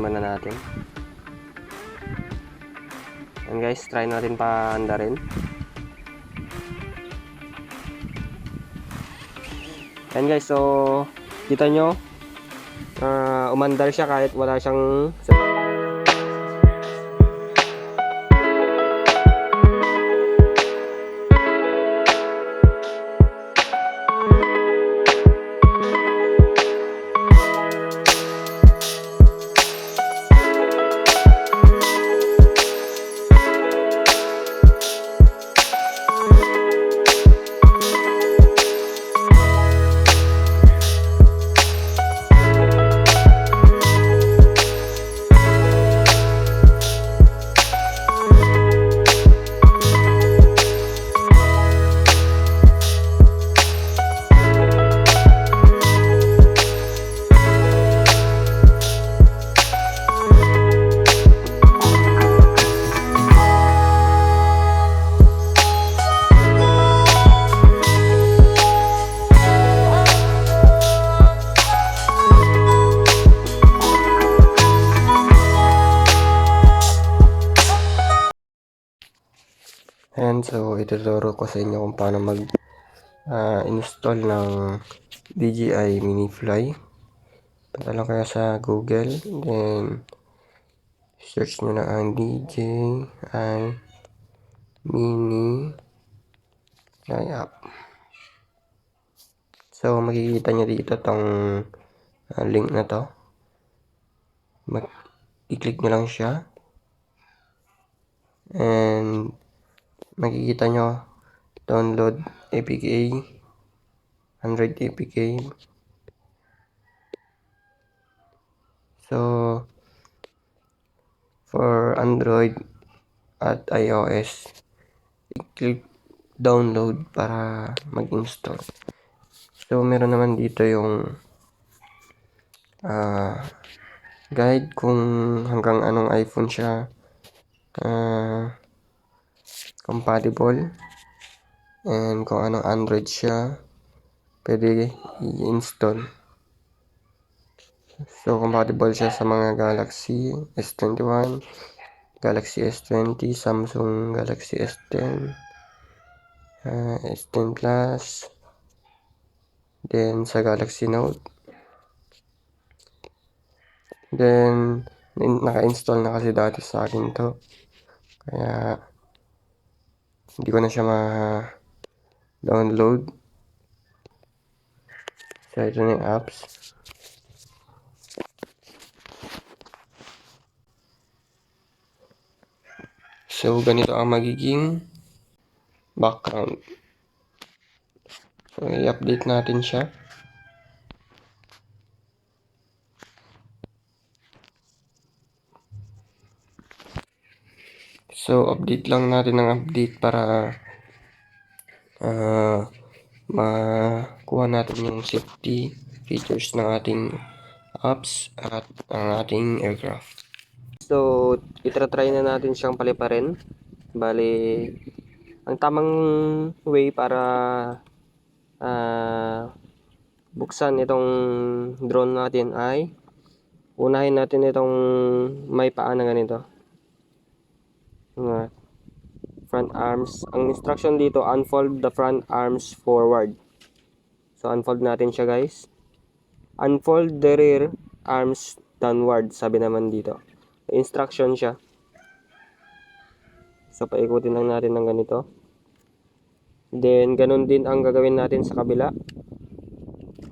muna natin. Yan guys, try natin paanda rin. Yan guys, so kita nyo, ah, umandar siya kahit wala siyang Ayan, so ituturo ko sa inyo kung paano mag ah, install ng DJI Mini Fly. Punta lang kayo sa Google, then search nyo na ang DJI Mini Fly app. So makikita nyo dito tong ah, link na to. Mag i-click nyo lang siya. And makikita nyo download APK 100 APK so for Android at iOS i-click download para mag-install. So meron naman dito yung ah, guide kung hanggang anong iPhone siya. Ah, compatible. And kung anong Android siya pwede i-install. So compatible siya sa mga Galaxy S21 Galaxy S20 Samsung Galaxy S10 ah, S10 Plus then sa Galaxy Note. Then in- naka-install na kasi dati sa akin to. Kaya hindi ko na siya ma-download. So, ito na yung apps. So, ganito ang magiging background. So, i-update natin siya. So, update lang natin ng update para ah makuha natin yung safety features ng ating apps at ang ating aircraft. So, itra-try na natin siyang paliparin. Bali, ang tamang way para ah buksan itong drone natin ay unahin natin itong may paa na ganito. Nga, front arms. Ang instruction dito, unfold the front arms forward. So, unfold natin siya guys. Unfold the rear arms downward, sabi naman dito. Instruction siya. So, paikutin lang natin ng ganito. Then, ganun din ang gagawin natin sa kabila.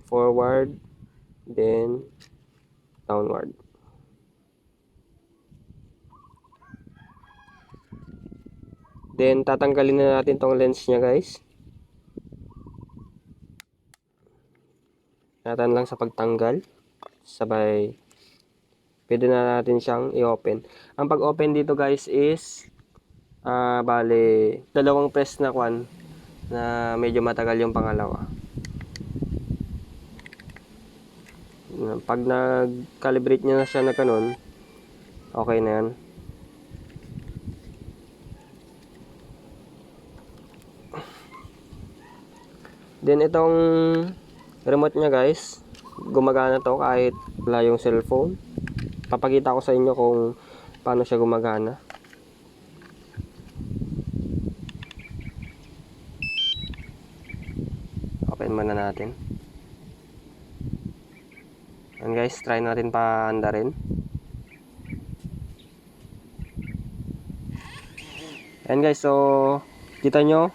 Forward, then downward. Then, tatanggalin na natin tong lens niya, guys. Natin lang sa pagtanggal. Sabay, pwede na natin siyang i-open. Ang pag-open dito, guys, is, ah bale, dalawang press na kwan na medyo matagal yung pangalawa. Pag nag-calibrate niya na siya na ganun, okay na yan. Then itong remote niya guys, gumagana to kahit wala yung cellphone. papakita ko sa inyo kung paano siya gumagana. Open muna natin. Yan guys, try natin paanda rin. Yan guys, so kita nyo,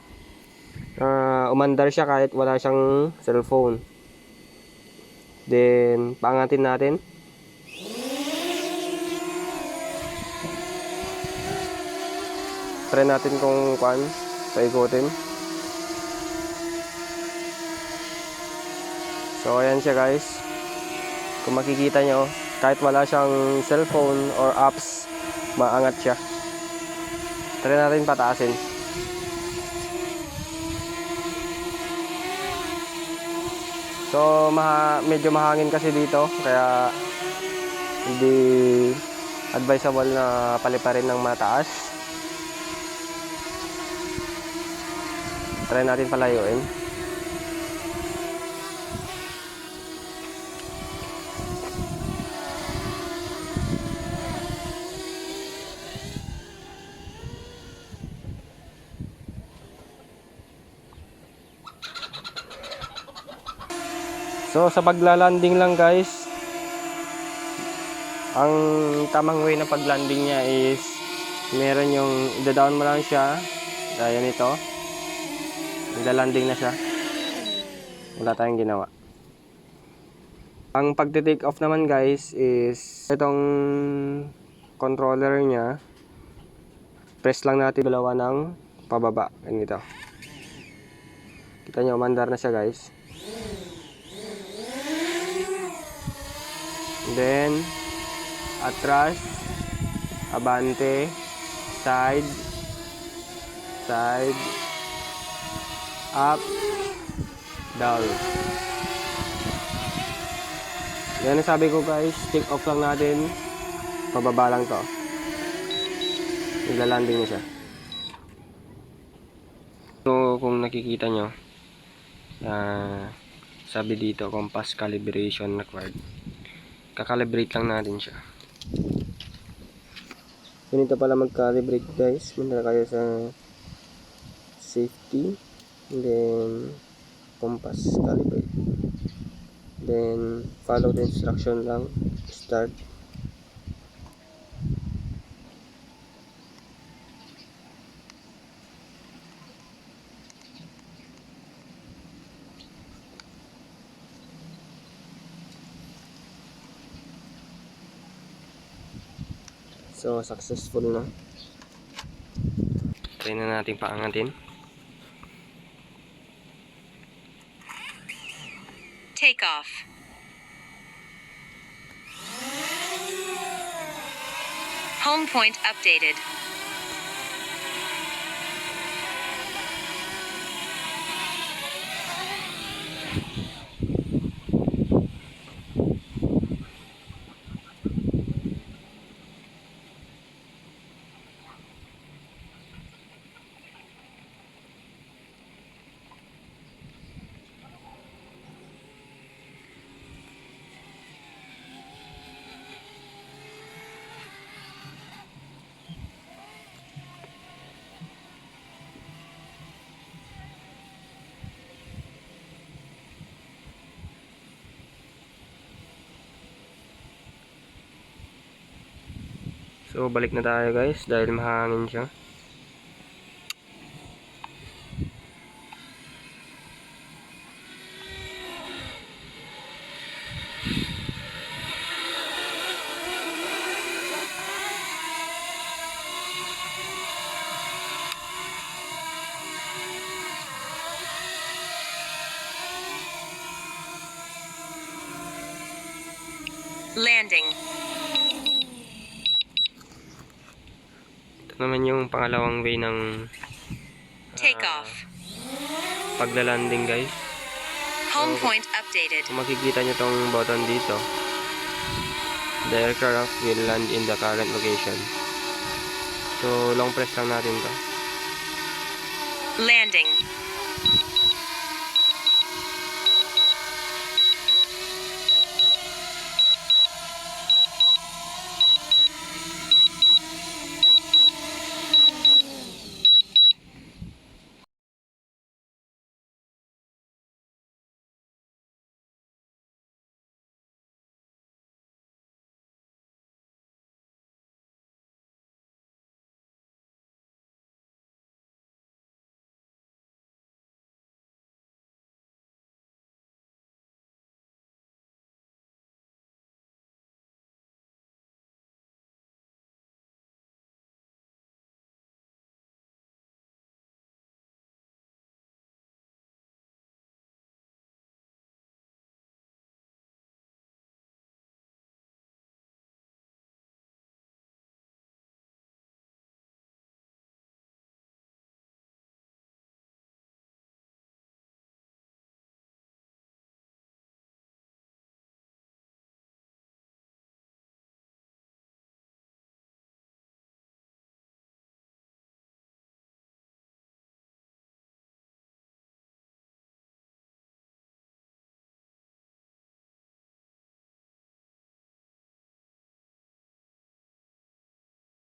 ah, umandar siya kahit wala siyang cellphone. Then, paangatin natin. Try natin kung kuan, paikutin. So, ayan siya guys. Kung makikita nyo, kahit wala siyang cellphone or apps, maangat siya. Try natin pataasin. So, maha, medyo mahangin kasi dito, kaya hindi advisable na paliparin ng mataas. Try natin palayuin. So sa paglalanding lang guys, ang tamang way ng paglanding niya is meron yung ida-down mo lang siya, gaya nito. Naglalanding na siya. Wala tayong ginawa. Ang pagte-take off naman guys is itong controller niya. Press lang natin dalawa ng pababa. Ganito. Kita nyo, mandar na siya guys. Then, atras, abante, side, side, up, down. Yan ang sabi ko guys, take off lang natin. Pababa lang to. Naglalanding na siya. So, kung nakikita nyo, ah, sabi dito, compass calibration required kakalibrate lang natin siya. Ganito pala mag-calibrate guys. Punta kayo sa safety. Then compass calibrate. Then follow the instruction lang. Start So, successful na. Try na natin paangatin. Take off. Home point updated. So, balik na tayo guys dahil mahangin siya. Landing. Ito naman yung pangalawang way ng Take Ah. off. paglalanding guys. Home point updated. Kung makikita nyo tong button dito, the aircraft will land in the current location. So, long press lang natin to. Landing.